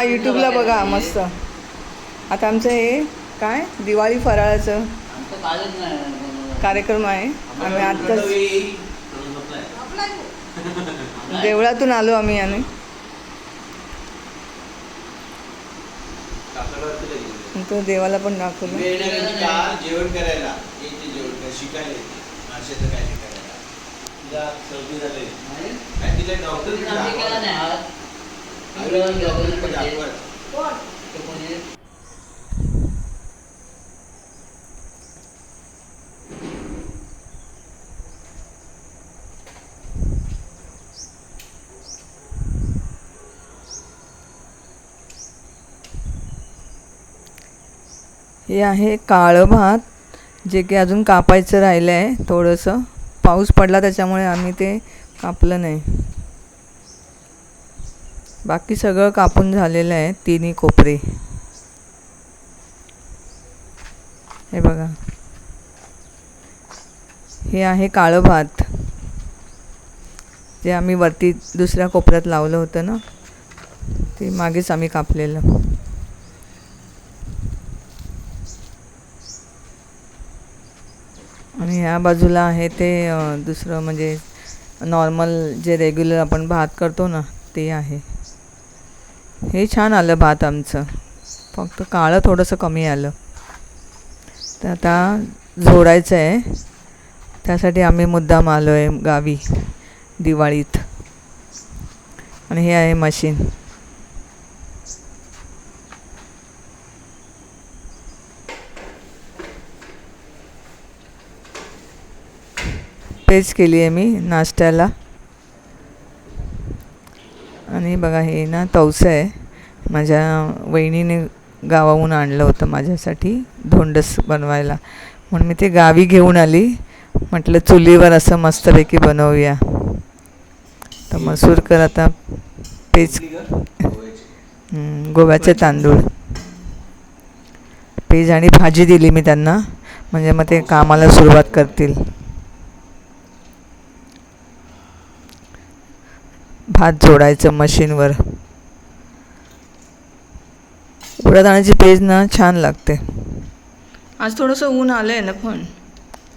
हां यूट्यूबला बघा मस्त. आता आमचं हे काय? दिवाळी फराळाचं आमचं कालच नाही कार्यक्रम आहे. आम्ही आत्ताच देवळातून आलो आम्ही आणि. तो देवाला पण दाखवलं. जेवण करायला. येते जेवण करायला शिकायला? हे आहे काळं भात जे की अजून कापायचं राहिलं आहे थोडंसं. पाऊस पडला त्याच्यामुळे आम्ही ते कापलं नाही. बाकी सगळं कापून झालेलं आहे तिन्ही कोपरे. हे बघा. हे आहे काळं भात. जे आम्ही वरती दुसऱ्या कोपऱ्यात लावलं होतं ना ते मागेच आम्ही कापलेलं. आणि ह्या बाजूला आहे ते दुसरं म्हणजे नॉर्मल जे रेग्युलर आपण भात करतो ना ते आहे. हे छान आलं भात आमचं. फक्त काळं थोडंसं कमी आलं. तर आता झोडायचं आहे त्यासाठी आम्ही मुद्दाम आलो आहे गावी दिवाळीत. आणि हे आहे मशीन. पेज केली आहे मी नाश्त्याला. आणि बघा हे ना तवसं आहे. माझ्या वहिनीने गावाहून आणलं होतं माझ्यासाठी धोंडस बनवायला. म्हणून मी ते गावी घेऊन आली. म्हटलं चुलीवर असं मस्तपैकी बनवूया. तर मसूरकर आता पेज गोव्याचे तांदूळ. पेज आणि भाजी दिली मी त्यांना. म्हणजे मग ते कामाला सुरुवात करतील. भात जोडायचं मशीनवर. उडदाण्याची पेज ना छान लागते. आज थोडंसं ऊन आलं आहे ना पण.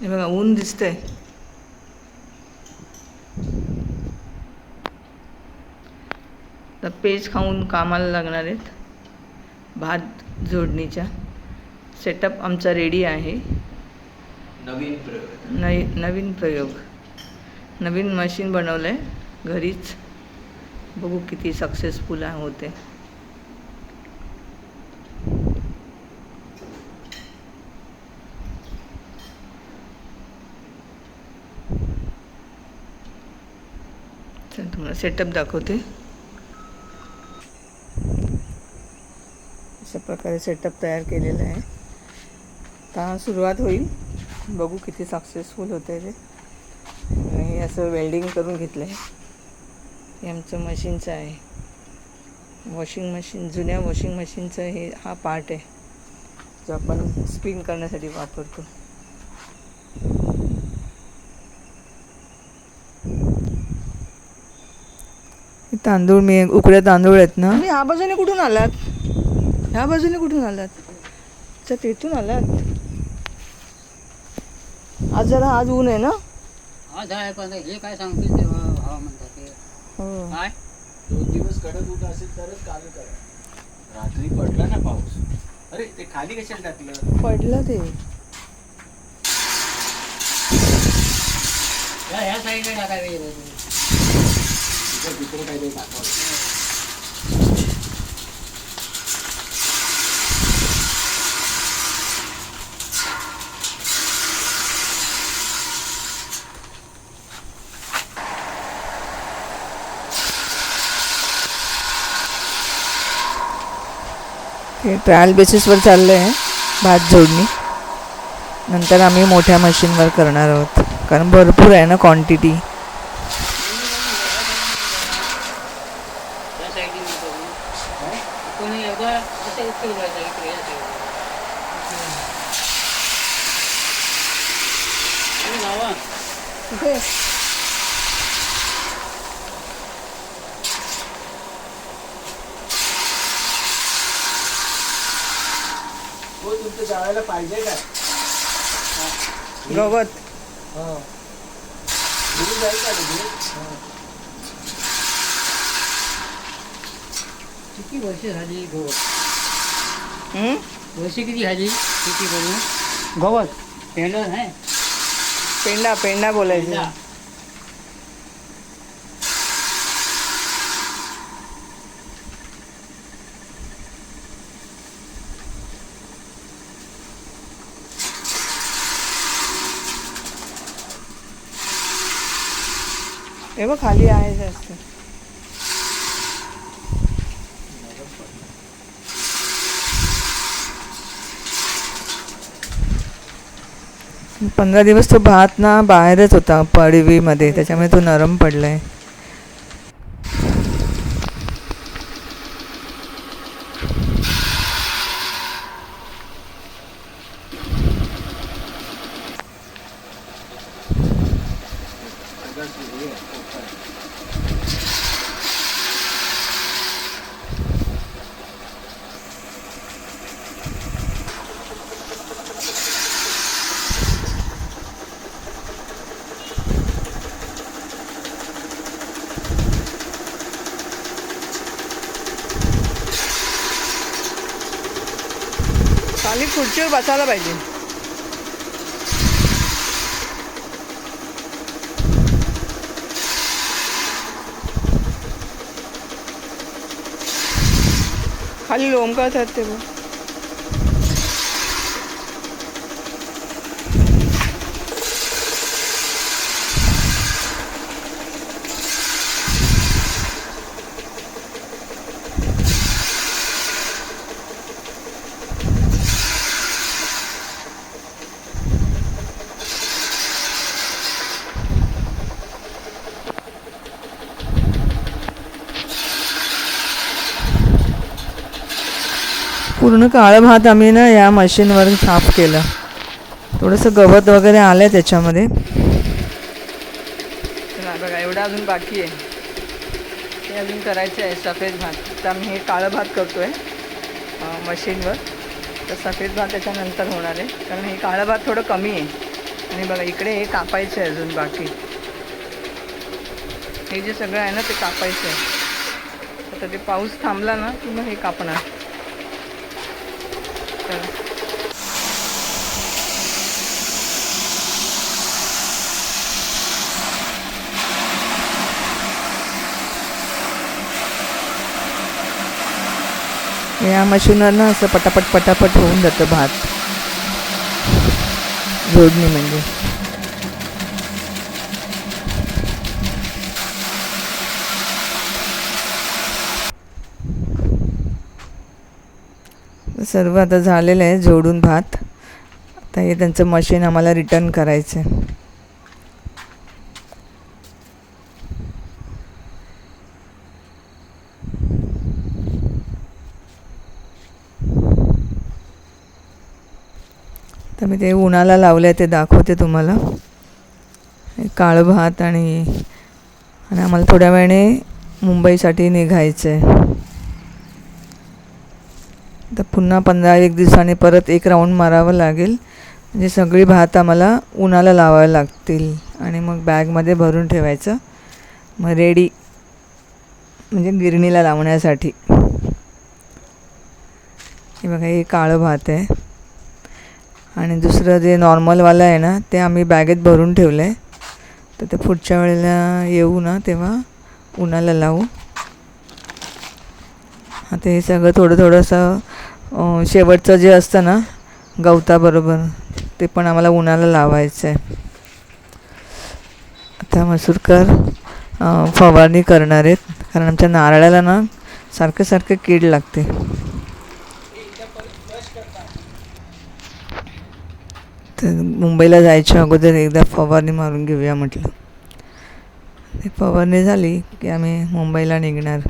हे बघा ऊन दिसतंय. तर पेज खाऊन कामाला लागणार आहेत. भात जोडणीच्या. सेटअप आमचा रेडी आहे. नवीन प्रयोग. नवी नवीन प्रयोग. नवीन मशीन बनवलं आहे घरीच. बघू किती सक्सेसफुल होते. चल तुम्हाला सेटअप दाखवते. अशा प्रकारे सेटअप तयार केलेला आहे. आता सुरुवात होईल. बघू किती सक्सेसफुल होते ते. हे असं वेल्डिंग करून घेतलं आहे हे आमचं मशीनचं आहे. वॉशिंग मशीन जुन्या वॉशिंग मशीनचं हे हा पार्ट आहे. जो आपण स्पिन करण्यासाठी वापरतो. हे तांदूळ मी उकड्या तांदूळ आहेत ना. ह्या बाजूने कुठून आलात? ह्या बाजूने कुठून आलात? अच्छा तिथून आलात. आज जरा आज ऊन आहे ना? आज आहे पण हे काय सांगतील ते हवा म्हणतात ते हो. काय? दोन दिवस कडक ऊन असेल तरच काल करा. रात्री पडला ना पाऊस. अरे ते खाली कशाला टाकलं? पडलं ते. या- ह्या साईडला टाकायला दुसरं काहीतरी टाकावं हे ट्रायल बेसिसवर चाललं आहे भात जोडणी. नंतर आम्ही मोठ्या मशीनवर करणार आहोत. कारण भरपूर आहे ना क्वांटिटी Okay. पाहिजे काय? गवत. हो. जाईल का किती वर्ष झाली गवत? वर्ष किती झाली किती करून? गवत. आहे पेंडा पेंडा बोलायचं. हे बघ खाली आहे जास्त. पंधरा दिवस तो भात ना बाहेरच होता पडवीमध्ये. त्याच्यामुळे तो नरम पडलाय. खाली खुर्चीवर बसायला पाहिजे. खाली लोंबकळतात ते बघ पूर्ण काळं भात आम्ही ना या मशीनवर साफ केलं. थोडंसं गवत वगैरे आलं आहे त्याच्यामध्ये बघा एवढं अजून बाकी आहे. ते अजून करायचं आहे सफेद भात. तर आम्ही हे काळं भात करतो आहे मशीनवर तर सफेद भात त्याच्यानंतर होणार आहे. कारण हे काळं भात थोडं कमी आहे. आणि बघा इकडे हे कापायचं आहे अजून बाकी. हे जे सगळं आहे ना ते कापायचं आहे. आता ते पाऊस थांबला ना की मग हे कापणार. चला या मशीनवरनं असं पटापट पटापट होऊन जातं भात. जोडणी म्हणजे. सर्व आता झालेलं आहे जोडून भात. आता हे त्यांचं मशीन आम्हाला रिटर्न करायचं आहे. तर मी ते उन्हाला लावलं आहे ते दाखवते तुम्हाला. हे काळं भात आणि आणि आम्हाला थोड्या वेळाने मुंबईसाठी निघायचं आहे तर पुन्हा पंधरा एक दिवसांनी परत एक राऊंड मारावं लागेल. म्हणजे सगळी भात आम्हाला उन्हाला लावावे लागतील. आणि मग बॅगमध्ये भरून ठेवायचं. मग रेडी म्हणजे गिरणीला लावण्यासाठी. हे बघा हे काळं भात आहे. आणि दुसरं जे नॉर्मलवालं आहे ना ते आम्ही बॅगेत भरून ठेवलं आहे तर ते पुढच्या वेळेला येऊ ना तेव्हा उन्हाला लावू. आता हे सगळं थोडं थोडंसं शेवटचं जे असतं ना गवताबरोबर ते पण आम्हाला उन्हाला लावायचं आहे आता मसूरकर फवारणी करणार आहेत. कारण आमच्या नारळाला ना सारखं सारखं कीड लागते. तर मुंबईला जायच्या अगोदर एकदा फवारणी मारून घेऊया म्हटलं. ते फवारणी झाली की आम्ही मुंबईला निघणार.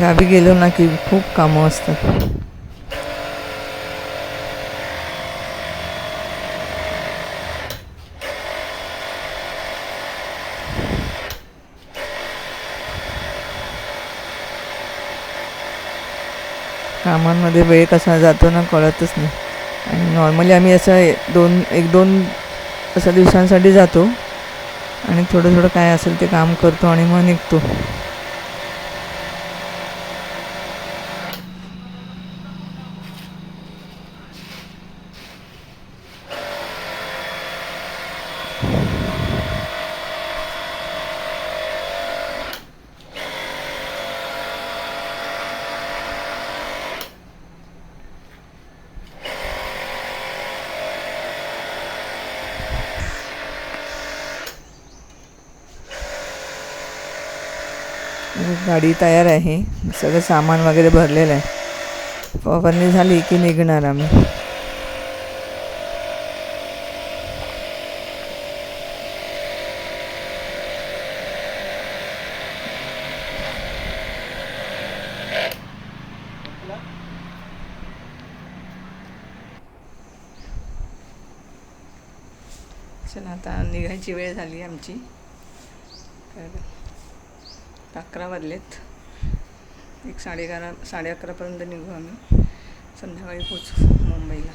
गावी गेलो ना की खूप कामं असतात. कामांमध्ये वेळ कसा जातो ना कळतच नाही. आणि नॉर्मली आम्ही असं दोन एक दोन अशा दिवसांसाठी जातो. आणि थोडं थोडं काय असेल ते काम करतो आणि मग निघतो. गाडी तयार आहे. सगळं सामान वगैरे भरलेलं आहे. फवारणी झाली की निघणार आम्ही. चला आता निघायची वेळ झाली आमची. तर अकरा वाजलेत. एक साडे अकरा साडे अकरापर्यंत निघू आम्ही. संध्याकाळी पोचू मुंबईला.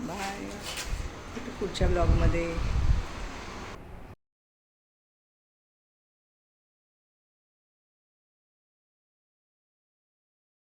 बाय पुढच्या ब्लॉगमध्ये